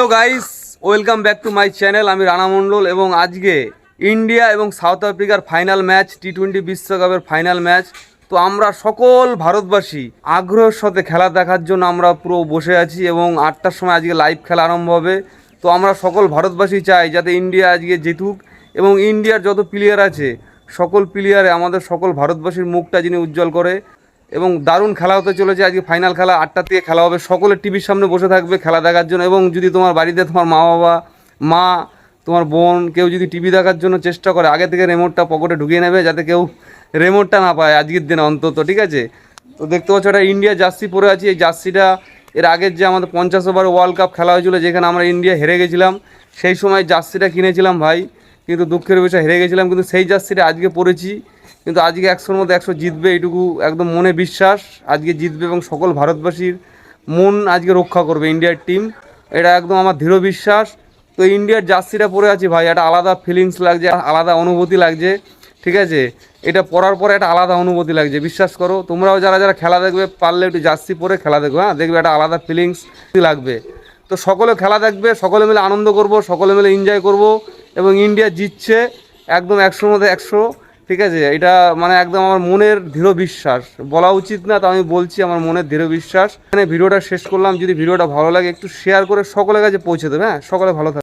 Hello guys welcome back to my channel আমি রানা মণ্ডল এবং আজকে ইন্ডিয়া এবং সাউথ আফ্রিকার ফাইনাল ম্যাচ টি টোয়েন্টি বিশ্বকাপের ফাইনাল ম্যাচ তো আমরা সকল ভারতবাসী আগ্রহের সাথে খেলা দেখার জন্য আমরা পুরো বসে আছি এবং আটটার সময় আজকে লাইভ খেলা আরম্ভ হবে। তো আমরা সকল ভারতবাসী চাই যাতে ইন্ডিয়া আজকে জিতুক এবং ইন্ডিয়ার যত প্লেয়ার আছে, সকল প্লেয়ারে আমাদের সকল ভারতবাসীর মুখটা যিনি উজ্জ্বল করে এবং দারুণ খেলা হতে চলেছে। আজকে ফাইনাল খেলা আটটা থেকে খেলা হবে। সকলে টিভির সামনে বসে থাকবে খেলা দেখার জন্য এবং যদি তোমার বাড়িতে তোমার মা বাবা মা, তোমার বোন কেউ যদি টিভি দেখার জন্য চেষ্টা করে, আগে থেকে রিমোটটা পকেটে ঢুকিয়ে নেবে যাতে কেউ রিমোটটা না পায় আজকের দিনে অন্তত, ঠিক আছে? তো দেখতে পাচ্ছ একটা ইন্ডিয়া জার্সি পরে আছি। এই জার্সিটা এর আগের যে আমাদের পঞ্চাশ ওভার ওয়ার্ল্ড কাপ খেলা হয়েছিল, যেখানে আমরা ইন্ডিয়া হেরে গেছিলাম, সেই সময় জার্সিটা কিনেছিলাম ভাই। কিন্তু দুঃখের বিষয়, হেরে গেছিলাম। কিন্তু সেই জার্সিটা আজকে পরেছি। কিন্তু আজকে একশোর মধ্যে একশো জিতবে এইটুকু একদম মনে বিশ্বাস। আজকে জিতবে এবং সকল ভারতবাসীর মন আজকে রক্ষা করবে ইন্ডিয়ার টিম এটা একদম আমার দৃঢ় বিশ্বাস। তো ইন্ডিয়ার জার্সিটা পরে আছি ভাই, একটা আলাদা ফিলিংস লাগছে, আলাদা অনুভূতি লাগছে, ঠিক আছে? এটা পরার পরে একটা আলাদা অনুভূতি লাগছে, বিশ্বাস করো। তোমরাও যারা যারা খেলা দেখবে, পারলে একটু জার্সি পরে খেলা দেখবে হ্যাঁ? দেখবে একটা আলাদা ফিলিংস লাগবে। তো সকলে খেলা দেখবে, সকলে মিলে আনন্দ করব, সকলে মিলে এনজয় করব এবং ইন্ডিয়া জিতছে, একদম একশোর মধ্যে একশো। ঠিক আছে? এটা মানে একদম আমার মনের দৃঢ় বিশ্বাস। বলা উচিত না তো আমি বলছি আমার মনের দৃঢ় বিশ্বাস। এখানে ভিডিওটা শেষ করলাম। যদি ভিডিওটা ভালো লাগে, একটু শেয়ার করে সকলের কাছে পৌঁছে দেবে হ্যাঁ? সকলে ভালো থাকবে।